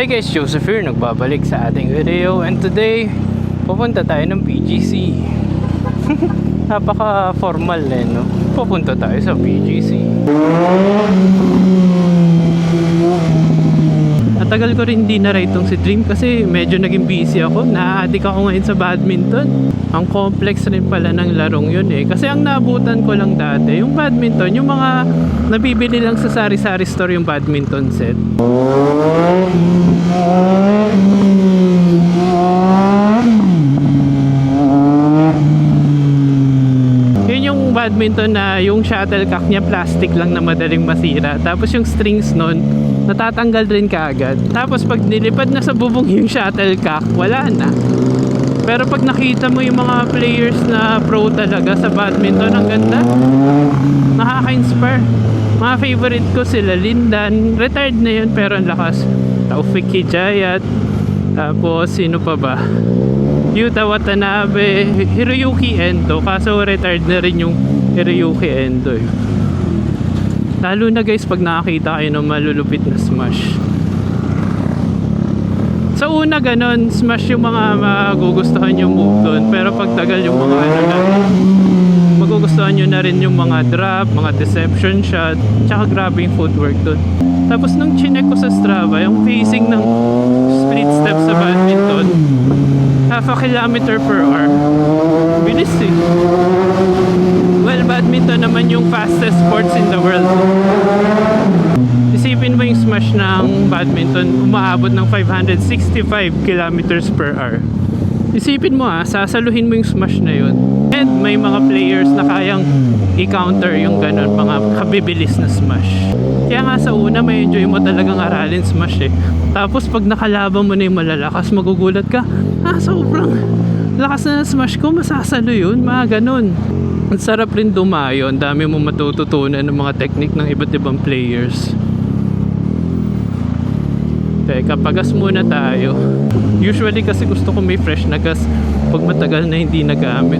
Hey guys, Joseph here, nagbabalik sa ating video and today, pupunta tayo ng PGC. Napaka formal eh, no? Pupunta tayo sa PGC. Natagal ko rin hindi na itong si Dream kasi medyo naging busy ako. Na-addict ako ngayon sa badminton. Ang complex rin pala ng larong yun eh. Kasi ang naabutan ko lang dati, yung badminton, yung mga nabibili lang sa sari-sari store yung badminton set. Badminton na yung shuttlecock niya plastic lang na madaling masira. Tapos yung strings nun, natatanggal rin kaagad. Tapos pag nilipad na sa bubong yung shuttlecock, wala na. Pero pag nakita mo yung mga players na pro talaga sa badminton, ang ganda. Nakaka-inspire. Mga favorite ko sila, Lindan. Retired na yun pero ang lakas. Taufik Hijayat. Tapos sino pa ba? Yuta Watanabe, Hiroyuki Endo. Kaso retired na rin yung Hiroyuki Endo. eh. Lalo na guys pag nakakita kayo ng malulupit na smash. Sa una ganon, smash yung mga magugustuhan yung move doon. Pero pag tagal yung mga ano na, magugustuhan nyo na rin yung mga drop, mga deception shot, tsaka grabe yung footwork doon. Tapos nung chinek ko sa Strava, yung pacing ng split step sa badminton, half a kilometer per hour. Bilis eh. Badminton naman yung fastest sports in the world. Isipin mo yung smash ng badminton, umaabot ng 565 kilometers per hour. Isipin mo ah, sasaluhin mo yung smash na yun. And may mga players na kayang i-counter yung ganun, mga kabibilis na smash. Kaya nga sa una, may enjoy mo talagang aralin smash eh. Tapos pag nakalaban mo na yung malalakas, magugulat ka, ah, sobrang lakas na ng smash ko, masasalo yun, mga ganun. Ang sarap rin dumayo, ang dami mo matututunan ng mga technique ng iba't ibang players. Teka, pagas muna tayo. Usually kasi gusto ko may fresh na gas pag matagal na hindi nagamit.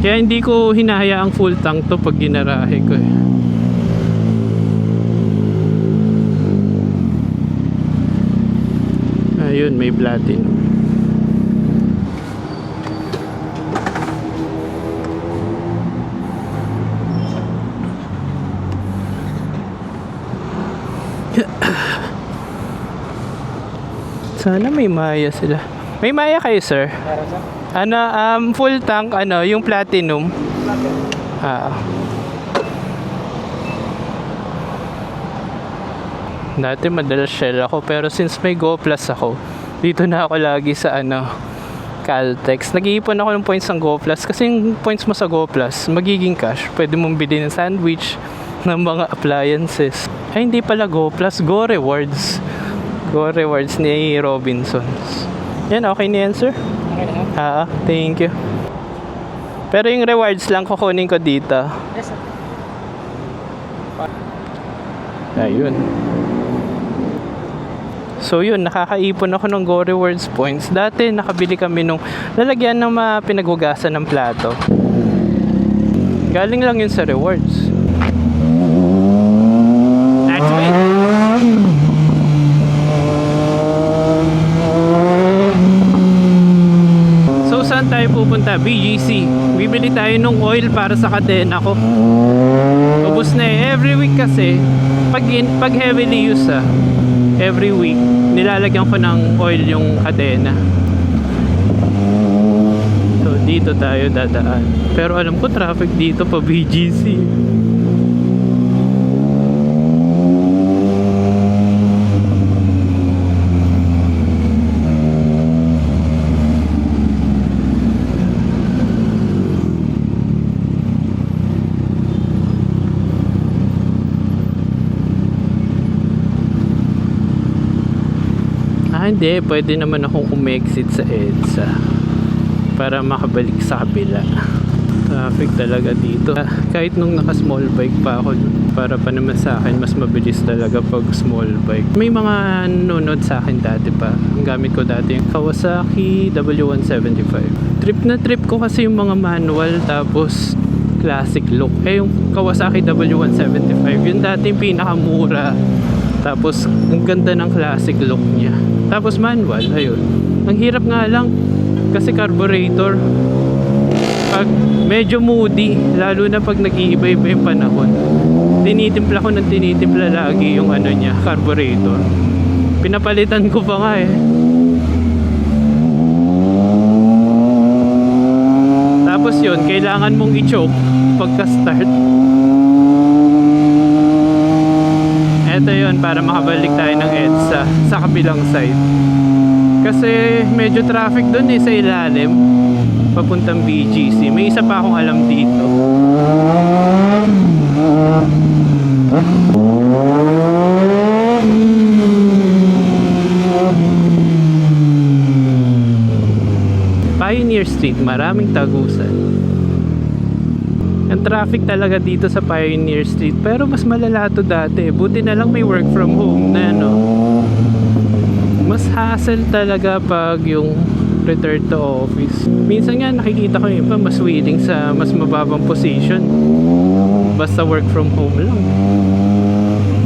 Kaya hindi ko hinahaya ang full tank to pag ginarahe ko eh. Ayun, may platinum. Sana may maya sila. May maya kayo, sir? Ano, um, full tank, ano, yung platinum. Ah. Dati madalas shell ako, pero since may Go Plus ako, dito na ako lagi sa ano, Caltex. Nag-iipon ako ng points ng Go Plus kasi yung points mo sa Go Plus, magiging cash. Pwede mong bilhin ng sandwich, ng mga appliances. Ay, hindi pala Go Plus, Go Rewards. Go Rewards ni Robinsons. Yan, okay na yan, sir? Okay na. Ah, thank you. Pero yung rewards lang kukunin ko dito. Yes, sir. Ayun. So yun, nakakaipon ako ng Go Rewards points. Dati nakabili kami nung lalagyan ng mga pinaghugasan ng plato. Galing lang yun sa rewards. Activate. So saan tayo pupunta? BGC. Bibili tayo ng oil para sa kadena ko. Ubus na eh. Every week kasi, pag, in, pag heavily use ah, every week, nilalagyan ko ng oil yung kadena. So, dito tayo dadaan. Pero alam ko traffic dito pa BGC. Ah, hindi. Pwede naman akong umexit sa EDSA para makabalik sa kabila. Traffic talaga dito. Ah, Kahit nung naka-small bike pa ako, para pa naman sa akin, mas mabilis talaga pag small bike. May mga nunod sa akin dati pa. Ang gamit ko dati yung Kawasaki W175. Trip na trip ko kasi yung mga manual tapos classic look. Eh yung Kawasaki W175, yun dati pinakamura Tapos, ang ganda ng classic look niya. Tapos manual, ayun. Ang hirap nga lang, kasi carburetor, pag medyo moody, lalo na pag nag-iiba-iba yung panahon, tinitimpla ko ng tinitimpla lagi yung ano niya, carburetor. Pinapalitan ko pa nga eh. Tapos yun, kailangan mong i-choke pagka-start. Ito yun, para makabalik tayo ng EDSA sa kabilang side. Kasi medyo traffic dun eh sa ilalim papuntang BGC. May isa pa akong alam dito. Pioneer Street, maraming tagusan. Traffic talaga dito sa Pioneer Street pero mas malala to dati. Buti na lang may work from home na no. Mas hassle talaga pag yung return to office. Minsan nga nakikita ko yung iba mas willing sa mas mababang position. Basta work from home lang.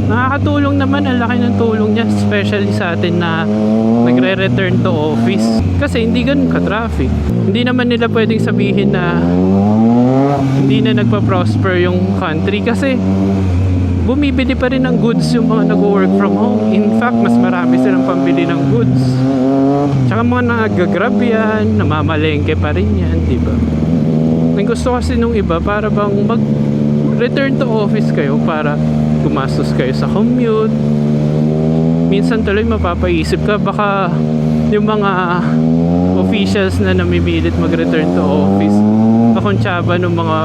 Nakakatulong naman, ang laki ng tulong niya, especially sa atin na nagre-return to office. Kasi hindi ganun ka-traffic. Hindi naman nila pwedeng sabihin na hindi na nagpa-prosper yung country kasi bumibili pa rin ng goods yung mga nag-work from home. In fact, mas marami silang pambili ng goods. Tsaka mga nag-grab yan, namamalengke pa rin yan, di ba? Ang gusto kasi nung iba, para bang mag return to office kayo para gumastos kayo sa commute. Minsan tuloy mapapaisip ka, baka yung mga officials na namimilit mag-return to office, kakontsaba ng mga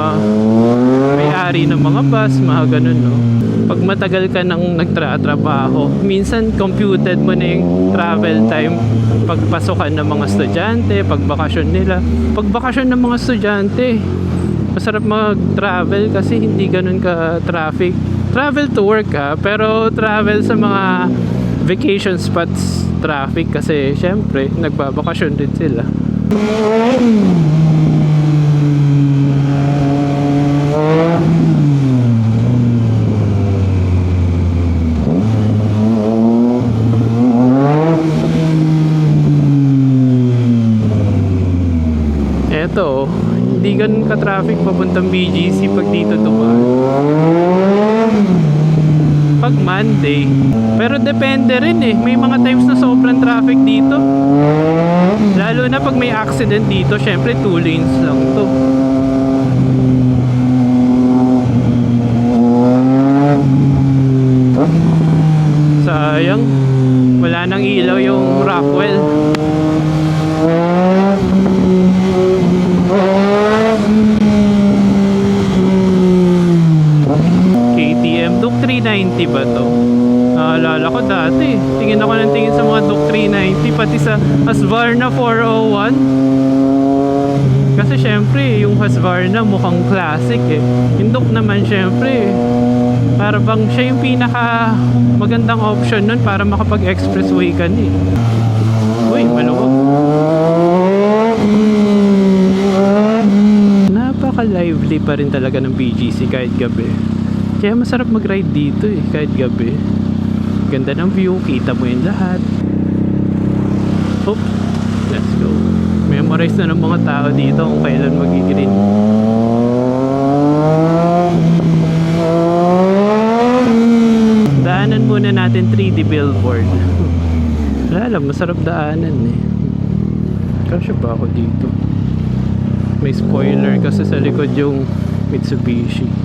may-ari ng mga bus, mga ganun, no? Pag matagal ka nang nagtratrabaho, minsan computed mo na yung travel time pagpasukan ng mga estudyante, pag bakasyon nila. Pag bakasyon ng mga estudyante, masarap mag-travel kasi hindi ganun ka traffic. Travel to work ha, pero travel sa mga vacation spots traffic kasi syempre nagbabakasyon din sila. Eto, hindi ganun ka-traffic papuntang BGC pag dito dumaan. Pag Monday. Pero depende rin eh. May mga times na sobrang traffic dito. Lalo na pag may accident dito, syempre two lanes lang to. Sayang. Wala nang ilaw yung Rockwell. KTM Duke 390 ba to? Naalala ko dati. Tingin ako ng tingin sa mga Duke 390 pati sa Husqvarna 401. Kasi syempre, yung Husqvarna mukhang classic eh. Yung Duke naman syempre, para bang siya yung pinaka magandang option nun para makapag-expressway ka ni. Uy, maluwag. Napaka-lively pa rin talaga ng BGC kahit gabi. Kaya masarap mag-ride dito eh, kahit gabi. Ganda ng view, kita mo yung lahat. Hop, let's go. Memorize na ng mga tao dito kung kailan magigreen. Daanan muna natin 3D billboard. Wala masarap daanan eh. Kasya ba ako dito? May spoiler kasi sa likod yung Mitsubishi.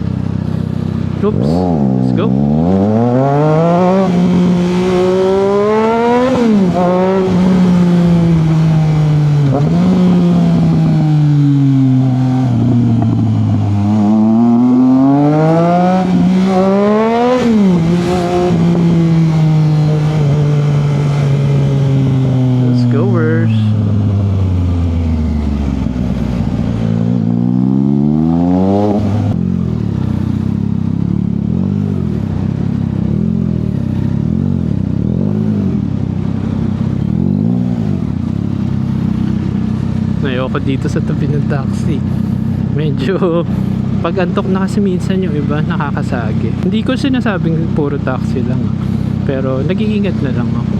Oops, let's go. Let's go, Wers. Ayoko dito sa tabi ng taxi. Medyo pag antok na kasi minsan yung iba nakakasagi. Hindi ko sinasabing puro taxi lang. ah. Pero nag-iingat na lang ako.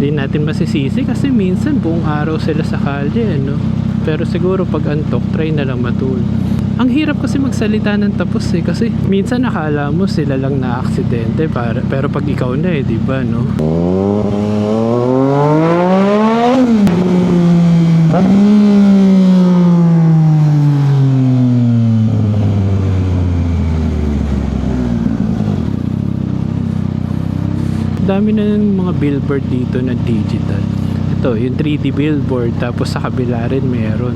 Hindi natin masisisi kasi minsan buong araw sila sa kalye, no? Pero siguro pag antok, try na lang matulog. Ang hirap kasi magsalita ng tapos eh kasi minsan nakala mo sila lang na aksidente para pero pag ikaw na eh, 'di ba, no? Dami na ng mga billboard dito na digital. Ito, yung 3D billboard, tapos sa kabila rin meron.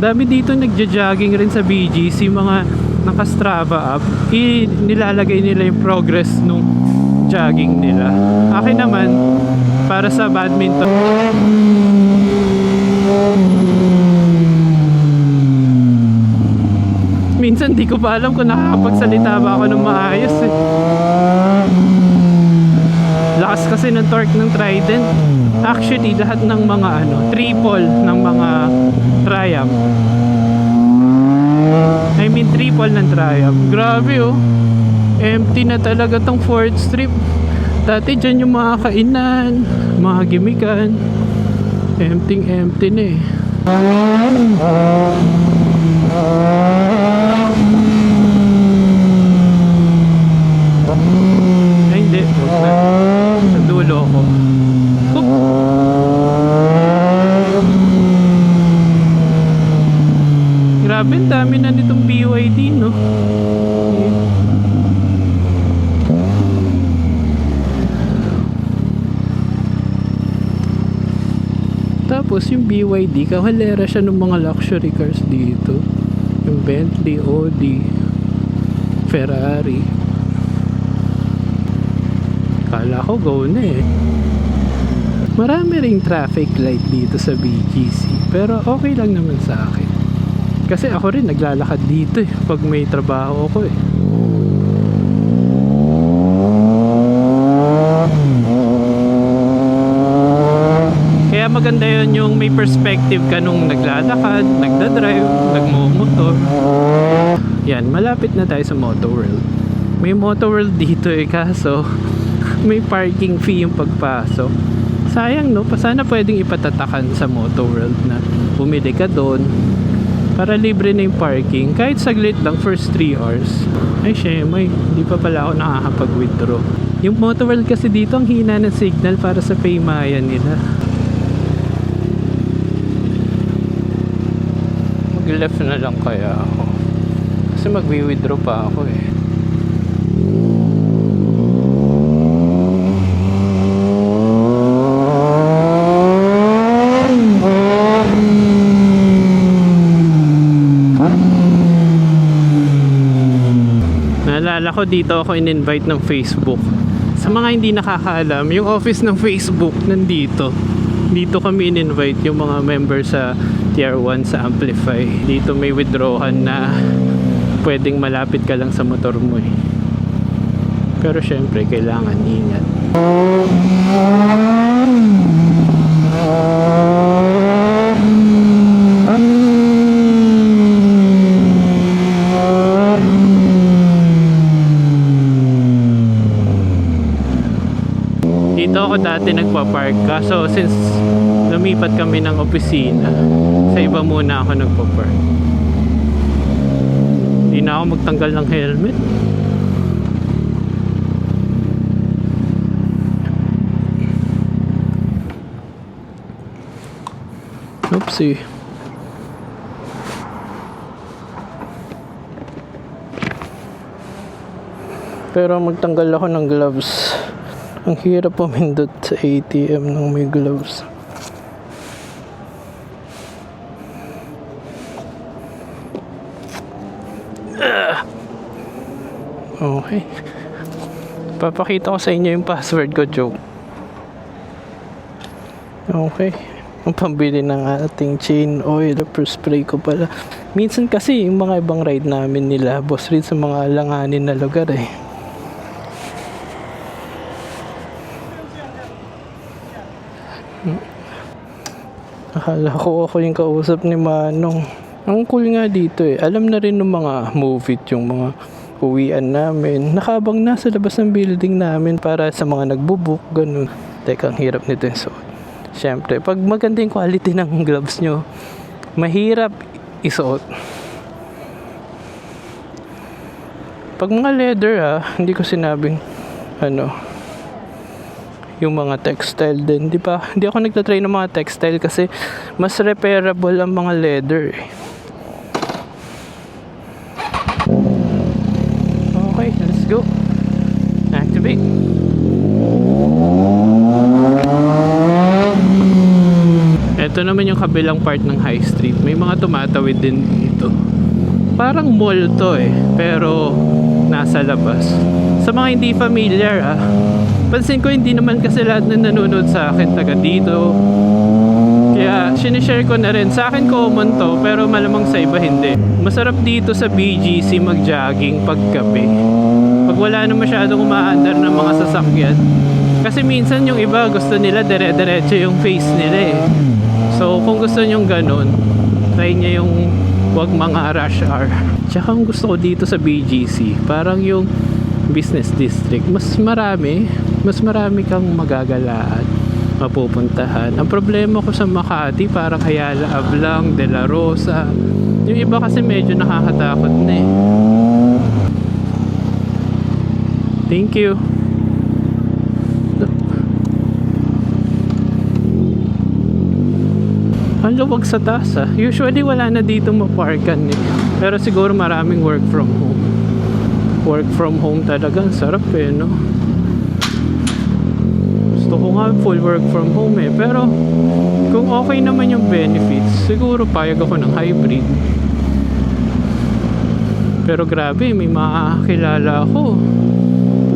Dami dito nagja-jogging rin sa BGC, mga naka-Strava app, i- nilalagay nila yung progress nung jogging nila. Akin naman, para sa badminton, minsan di ko pa alam kung nakakapagsalita ba ako ng maayos eh. Lakas kasi ng torque ng Trident. Actually, lahat ng mga ano, triple ng mga Triumph I mean triple ng Triumph. Grabe oh. Empty na talaga tong Ford Strip. Dati dyan yung mga kainan, mga gimikan. Empty empty na eh. Ay hindi, wag na. Sa dulo ko. Oop. Grabe, ang dami na nitong BYD, no? Tapos yung BYD, kahalera siya ng mga luxury cars dito. Yung Bentley, Audi, Ferrari. Kala ko go eh. Marami ring traffic light dito sa BGC. Pero okay lang naman sa akin. Kasi ako rin naglalakad dito eh. Pag may trabaho ako eh. Kaya maganda yun yung may perspective ka nung naglalakad, nagdadrive, nagmumotor. Yan, malapit na tayo sa Moto World. May Moto World dito eh, kaso may parking fee yung pagpasok. Sayang no, pa sana pwedeng ipatatakan sa Moto World na bumili ka doon para libre na yung parking. Kahit saglit lang, first 3 hours. Ay, syemay, hindi pa pala ako nakakapag-withdraw. Yung Moto World kasi dito, ang hina ng signal para sa Paymaya nila. Mag-left na lang kaya ako. Kasi mag-withdraw pa ako eh. Naalala ko dito ako in-invite ng Facebook. Sa mga hindi nakakaalam, yung office ng Facebook nandito. Dito kami in-invite yung mga member sa Tier 1 sa Amplify. Dito may withdrawhan na pwedeng malapit ka lang sa motor mo eh. Pero syempre, kailangan ingat. Dito ako dati nagpa-park kaso since lumipat kami ng opisina sa iba muna ako nagpa-park. Hindi na ako magtanggal ng helmet. Oopsie. Pero magtanggal ako ng gloves ang hirap pumindot sa ATM ng may gloves. Ah! Okay. Papakita ko sa inyo yung password ko, joke. Okay. ang pambili ng ating chain oil per spray ko pala. Minsan kasi yung mga ibang ride namin nila, boss rin sa mga langanin na lugar eh. Akala ko ako yung kausap ni Manong. Ang cool nga dito eh. Alam na rin ng mga movie yung mga uwian namin. Nakabang na sa labas ng building namin para sa mga nagbubuk, ganun. Teka, ang hirap nito yung suot. Siyempre, pag maganda yung quality ng gloves nyo, mahirap isuot. Pag mga leather ah, hindi ko sinabing ano, yung mga textile din, di ba? Hindi ako nagtatry ng mga textile kasi mas repairable ang mga leather. eh. Okay, let's go. Activate. Ito naman yung kabilang part ng High Street. May mga tumatawid din dito. Parang mall to eh, pero nasa labas. Sa mga hindi familiar ah, pansin ko hindi naman kasi lahat na nanonood sa akin taga dito. Kaya sinishare ko na rin. Sa akin common to, pero malamang sa iba hindi. Masarap dito sa BGC mag-jogging paggabi. Pag wala na masyadong umaandar ng mga sasakyan. Kasi minsan yung iba gusto nila dire-diretso yung face nila eh. So kung gusto nyong ganun, try nyo yung wag mga rush hour. Tsaka ang gusto ko dito sa BGC, parang yung business district, mas marami, mas marami kang magagalaan, mapupuntahan. Ang problema ko sa Makati, parang Ayala Ablang, De La Rosa. Yung iba kasi medyo nakakatakot na eh. Thank you. Ang luwag sa taas ah. Usually wala na dito maparkan eh. Pero siguro maraming work from home. Work from home talaga. Ang sarap eh, no? Gusto ko nga full work from home eh. Pero kung okay naman yung benefits, siguro payag ako ng hybrid. Pero grabe, may makakilala ako.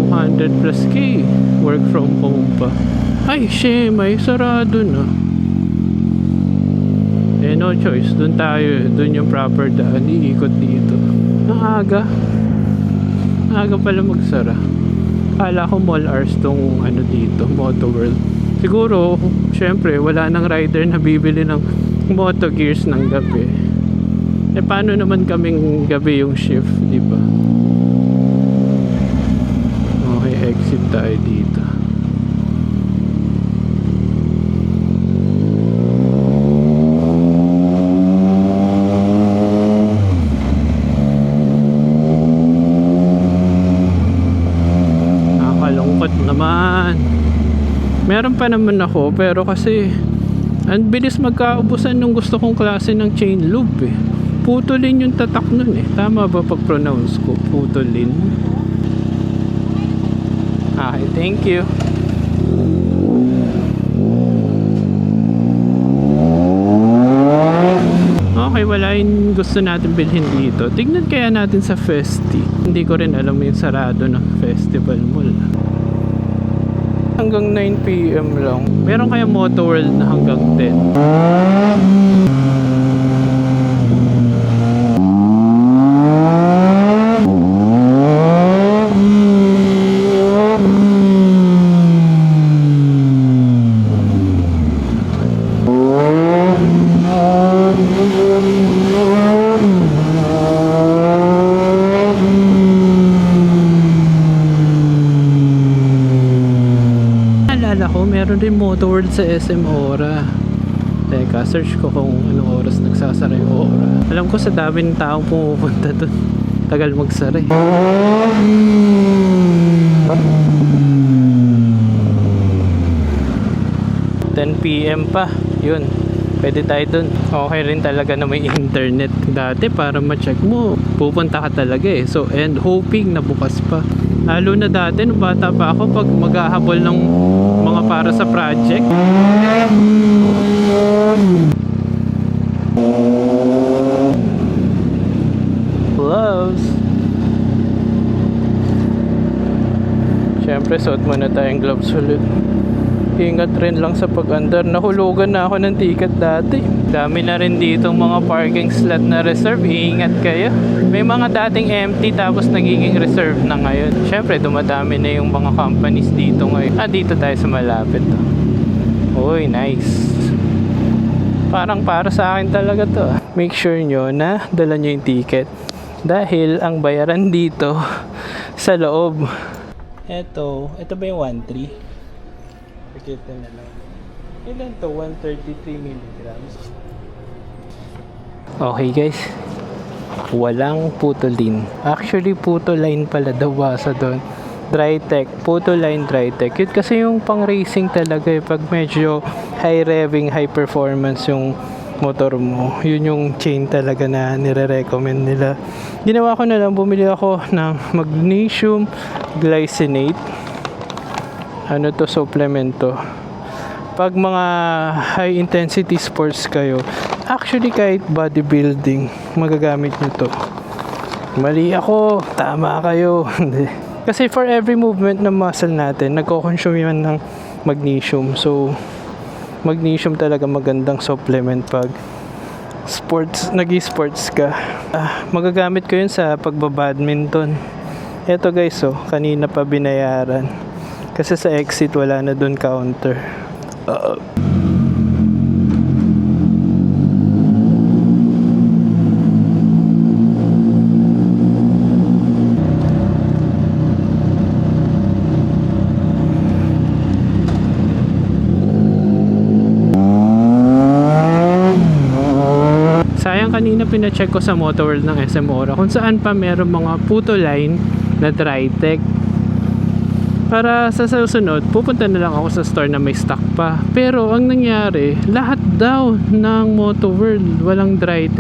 200 plus K. Work from home pa. Ay, shit, may sarado na. No choice. Doon tayo. Doon yung proper daan. Iikot dito. Ang aga. Ang aga pala magsara. Kala ko mall hours tong ano dito, Moto World. Siguro, syempre, wala nang rider na bibili ng Moto Gears ng gabi. Eh, paano naman kaming gabi yung shift, di ba? Okay, exit tayo dito. Nakakalungkot naman. Meron naman ako pero kasi ang bilis magkaubusan nung gusto kong klase ng chain loop eh. Putulin yung tatak nun eh. Tama ba pag-pronounce ko? Putulin. Okay, thank you. Okay, wala yung gusto natin bilhin dito. Tignan kaya natin sa Festi. Hindi ko rin alam yung sarado ng festival mall. Hanggang 9pm lang. Meron kaya Moto World na hanggang 10. Naalala ko, meron din Moto World sa SM Ora. Teka, search ko kung anong oras nagsasara yung Ora. Alam ko sa dami ng taong pumupunta doon. Tagal magsara eh. p.m. pa. Yun. Pwede tayo dun. Okay rin talaga na may internet dati para ma-check mo. Pupunta ka talaga eh. So, and hoping na bukas pa. Lalo na dati, nung bata pa ako, pag maghahabol ng mga para sa project. Gloves. Siyempre, suot muna tayong gloves ulit. Ingat rin lang sa pag-andar. Nahulugan na ako ng ticket dati. Dami na rin dito mga parking slot na reserve. Ingat kayo. May mga dating empty tapos nagiging reserve na ngayon. Siyempre, dumadami na yung mga companies dito ngayon. Ah, dito tayo sa malapit. Uy, nice. Parang para sa akin talaga to. ah. Make sure nyo na dala nyo yung ticket. Dahil ang bayaran dito sa loob. Eto, ito ba yung 1.3? Pakita na lang. Ilan to? 133 milligrams. Okay guys. Walang putolin. Actually, putoline pala daw basa doon. Dry tech. Putoline dry tech. Yun kasi yung pang racing talaga eh. Pag medyo high revving, high performance yung motor mo. Yun yung chain talaga na nire-recommend nila. Ginawa ko na lang, bumili ako ng magnesium glycinate ano to supplemento pag mga high intensity sports kayo actually kahit bodybuilding magagamit nyo to mali ako tama kayo Hindi. Kasi for every movement ng muscle natin nagko-consume yan ng magnesium. So magnesium talaga magandang supplement pag sports nag-sports ka. Ah, magagamit ko yun sa pagbabadminton. Eto guys oh kanina pa binayaran. Kasi sa exit wala na doon counter. Uh, Sayang kanina pinacheck ko sa Motor World ng SM Ora kung saan pa meron mga puto line na dry tech para sa susunod, pupunta na lang ako sa store na may stock pa. Pero ang nangyari, lahat daw ng Moto World walang dry